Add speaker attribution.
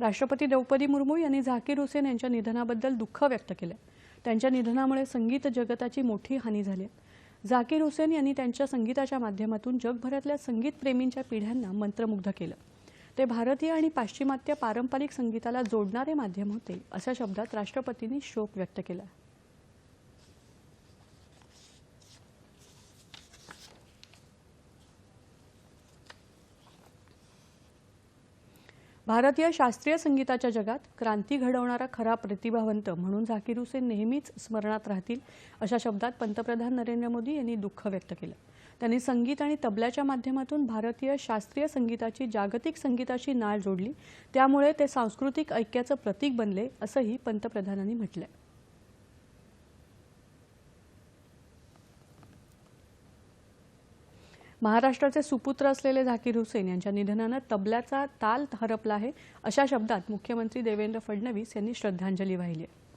Speaker 1: राष्ट्रपती द्रौपदी मुर्मू यांनी झाकीर हुसेन यांच्या निधनाबद्दल दुःख व्यक्त केलं. त्यांच्या निधनामुळे संगीत जगताची मोठी हानी झाली आहे. झाकीर हुसेन यांनी त्यांच्या संगीताच्या माध्यमातून जगभरातल्या संगीतप्रेमींच्या पिढ्यांना मंत्रमुग्ध केलं. ते भारतीय आणि पाश्चिमात्य पारंपरिक संगीताला जोडणारे माध्यम होते अशा शब्दात राष्ट्रपतींनी शोक व्यक्त केला. भारतीय शास्त्रीय संगीताच्या जगात क्रांती घडवणारा खरा प्रतिभावंत म्हणून झाकीर हुसेन नेहमीच स्मरणात राहतील अशा शब्दात पंतप्रधान नरेंद्र मोदी यांनी दुःख व्यक्त केलं. त्यांनी संगीत आणि तबल्याच्या माध्यमातून भारतीय शास्त्रीय संगीताची जागतिक संगीताशी नाळ जोडली. त्यामुळे ते सांस्कृतिक ऐक्याचं प्रतीक बनले असंही पंतप्रधानांनी म्हटलं आहे महाराष्ट्राचे सुपुत्र असलेले झाकीर हुसेन यांच्या निधनानं तबल्याचा ताल हरपला आहे अशा शब्दात मुख्यमंत्री देवेंद्र फडणवीस यांनी श्रद्धांजली वाहिली आहे.